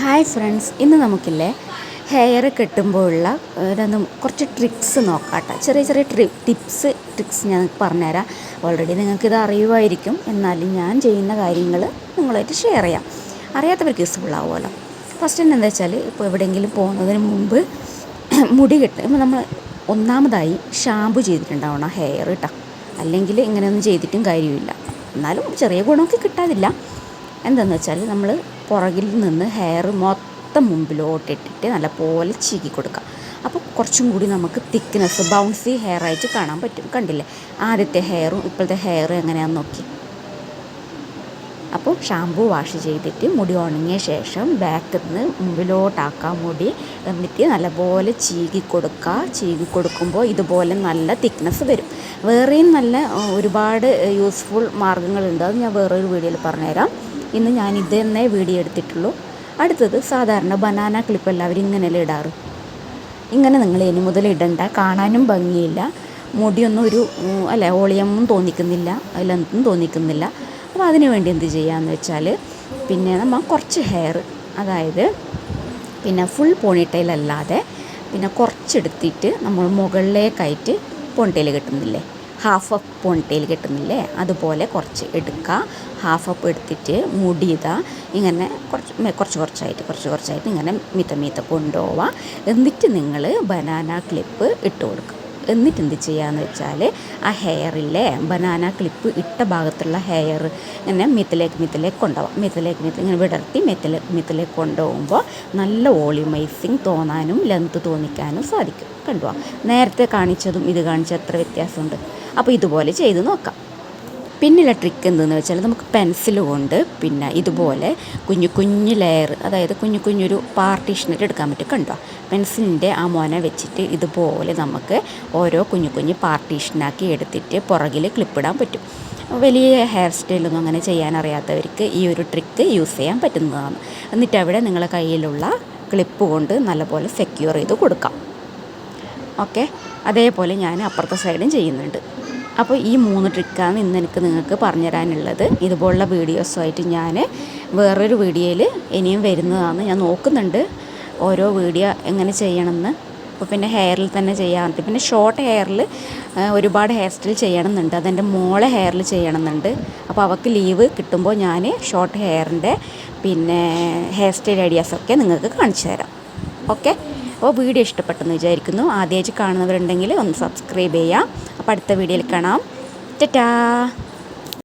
Hi friends ഇന്ന് നമുക്കില്ലേ hair കെട്ടുമ്പോഴുള്ള രണ്ട് കുറച്ച് ട്രിക്സ് നോക്കാട്ടെ. ചെറിയ ചെറിയ ട്രി ടിപ്സ് ട്രിക്സ് ഞാൻ പറഞ്ഞുതരാം. ഓൾറെഡി നിങ്ങൾക്കിത് അറിയുമായിരിക്കും. എന്നാലും ഞാൻ ചെയ്യുന്ന കാര്യങ്ങൾ നിങ്ങളായിട്ട് ഷെയർ ചെയ്യാം. അറിയാത്തവർക്ക് യൂസ്ഫുൾ ആവുമല്ലോ. ഫസ്റ്റ് തന്നെ എന്താ വെച്ചാൽ ഇപ്പോൾ എവിടെയെങ്കിലും പോകുന്നതിന് മുമ്പ് മുടി കെട്ട് നമ്മൾ ഒന്നാമതായി ഷാമ്പു ചെയ്തിട്ടുണ്ടാവണം ഹെയർ കേട്ടോ അല്ലെങ്കിൽ ഇങ്ങനെയൊന്നും ചെയ്തിട്ടും കാര്യമില്ല. എന്നാലും ചെറിയ ഗുണമൊക്കെ കിട്ടാതില്ല. എന്താണെന്ന് വെച്ചാൽ നമ്മൾ പുറകിൽ നിന്ന് ഹെയർ മൊത്തം മുമ്പിലോട്ടിട്ടിട്ട് നല്ലപോലെ ചീകി കൊടുക്കുക അപ്പോൾ കുറച്ചും കൂടി നമുക്ക് തിക്നെസ് ബൗൺസി ഹെയർ ആയിട്ട് കാണാൻ പറ്റും. കണ്ടില്ലേ? ആദ്യത്തെ ഹെയറും ഇപ്പോഴത്തെ ഹെയറും എങ്ങനെയാണെന്ന് നോക്കി. അപ്പോൾ ഷാമ്പു വാഷ് ചെയ്തിട്ട് മുടി ഉണങ്ങിയ ശേഷം ബാക്കിൽ നിന്ന് മുമ്പിലോട്ടാക്കാം മുടി. എന്നിട്ട് നല്ലപോലെ ചീകി കൊടുക്കുക ചീകി കൊടുക്കുമ്പോൾ ഇതുപോലെ നല്ല തിക്നെസ് വരും. വേറെയും നല്ല ഒരുപാട് യൂസ്ഫുൾ മാർഗങ്ങളുണ്ട്. അത് ഞാൻ വേറൊരു വീഡിയോയിൽ പറഞ്ഞുതരാം. ഇന്ന് ഞാൻ ഇത് തന്നെ വീഡിയോ എടുത്തിട്ടുള്ളൂ. അടുത്തത് സാധാരണ ബനാന ക്ലിപ്പ് എല്ലാവരും ഇങ്ങനെയല്ലേ ഇടാറ്? ഇങ്ങനെ നിങ്ങൾ ഇനി മുതൽ ഇടണ്ട. കാണാനും ഭംഗിയില്ല. മുടിയൊന്നും ഒരു അല്ല ഓളിയമ്മും തോന്നിക്കുന്നില്ല. അതിലൊന്നും തോന്നിക്കുന്നില്ല. അപ്പോൾ അതിന് വേണ്ടി എന്ത് ചെയ്യാന്ന് വെച്ചാൽ പിന്നെ നമ്മൾ കുറച്ച് ഹെയർ അതായത് പിന്നെ ഫുൾ പോണിട്ടൈൽ അല്ലാതെ പിന്നെ കുറച്ചെടുത്തിട്ട് നമ്മൾ മുകളിലേക്കായിട്ട് പോണിട്ടൈൽ കെട്ടുന്നില്ലേ? Half up പോണിട്ടൈൽ കെട്ടുന്നില്ലേ? അതുപോലെ കുറച്ച് എടുക്കുക. ഹാഫ് അപ്പ് എടുത്തിട്ട് മുടി ഇതാ ഇങ്ങനെ കുറച്ച് കുറച്ച് കുറച്ചായിട്ട് കുറച്ച് കുറച്ചായിട്ട് ഇങ്ങനെ മീത്ത മീത്ത കൊണ്ടുപോവുക. എന്നിട്ട് നിങ്ങൾ ബനാന ക്ലിപ്പ് ഇട്ട് കൊടുക്കുക. എന്നിട്ട് എന്ത് ചെയ്യാന്ന് വെച്ചാൽ ആ ഹെയറിലെ ബനാന ക്ലിപ്പ് ഇട്ട ഭാഗത്തുള്ള ഹെയർ ഇങ്ങനെ മിത്തിലേക്ക് മിത്തിലേക്ക് കൊണ്ടുപോകാം മിത്തിലേക്ക് മിത്തിൽ ഇങ്ങനെ വിടർത്തി മിത്തിലെ മിത്തിലേക്ക് കൊണ്ടുപോകുമ്പോൾ നല്ല വോളിമൈസിങ് തോന്നാനും ലെങ്ത് തോന്നിക്കാനും സാധിക്കും. കണ്ടുപോകാം നേരത്തെ കാണിച്ചതും ഇത് കാണിച്ച എത്ര വ്യത്യാസമുണ്ട്? അപ്പോൾ ഇതുപോലെ ചെയ്ത് നോക്കാം. പിന്നെയുള്ള ട്രിക്ക് എന്തെന്ന് വെച്ചാൽ നമുക്ക് പെൻസിൽ കൊണ്ട് പിന്നെ ഇതുപോലെ കുഞ്ഞു കുഞ്ഞു ലെയർ അതായത് കുഞ്ഞു കുഞ്ഞൊരു പാർട്ടീഷനായിട്ട് എടുക്കാൻ പറ്റും. കണ്ടോ? പെൻസിലിന്റെ ആ മോനെ വെച്ചിട്ട് ഇതുപോലെ നമുക്ക് ഓരോ കുഞ്ഞു കുഞ്ഞു പാർട്ടീഷനാക്കി എടുത്തിട്ട് പുറകിൽ ക്ലിപ്പിടാൻ പറ്റും. വലിയ ഹെയർ സ്റ്റൈലൊന്നും അങ്ങനെ ചെയ്യാൻ അറിയാത്തവർക്ക് ഈ ഒരു ട്രിക്ക് യൂസ് ചെയ്യാൻ പറ്റുന്നതാണ്. എന്നിട്ട് അവിടെ നിങ്ങളുടെ കയ്യിലുള്ള ക്ലിപ്പ് കൊണ്ട് നല്ലപോലെ സെക്യൂർ ചെയ്ത് കൊടുക്കാം. ഓക്കെ അതേപോലെ ഞാൻ അപ്പുറത്തെ സൈഡും ചെയ്യുന്നുണ്ട്. അപ്പോൾ ഈ മൂന്ന് ട്രിക്കാണ് ഇന്ന് എനിക്ക് നിങ്ങൾക്ക് പറഞ്ഞു തരാനുള്ളത് ഇതുപോലുള്ള വീഡിയോസുമായിട്ട് ഞാൻ വേറൊരു വീഡിയോയിൽ ഇനിയും വരുന്നതാണ്. ഞാൻ നോക്കുന്നുണ്ട് ഓരോ വീഡിയോ എങ്ങനെ ചെയ്യണമെന്ന്. അപ്പോൾ പിന്നെ ഹെയറിൽ തന്നെ ചെയ്യാറുണ്ട്. പിന്നെ ഷോർട്ട് ഹെയറിൽ ഒരുപാട് ഹെയർ സ്റ്റൈൽ ചെയ്യണമെന്നുണ്ട്. അതെന്റെ മോളെ ഹെയറിൽ ചെയ്യണമെന്നുണ്ട്. അപ്പോൾ അവൾക്ക് ലീവ് കിട്ടുമ്പോൾ ഞാൻ ഷോർട്ട് ഹെയറിന്റെ പിന്നെ ഹെയർ സ്റ്റൈൽ ഐഡിയാസൊക്കെ നിങ്ങൾക്ക് കാണിച്ചു തരാം ഓക്കെ അപ്പോൾ വീഡിയോ ഇഷ്ടപ്പെട്ടെന്ന് വിചാരിക്കുന്നു. ആദ്യമായിട്ട് കാണുന്നവരുണ്ടെങ്കിൽ ഒന്ന് സബ്സ്ക്രൈബ് ചെയ്യാം അപ്പോൾ അടുത്ത വീഡിയോയിൽ കാണാം. ടാറ്റാ.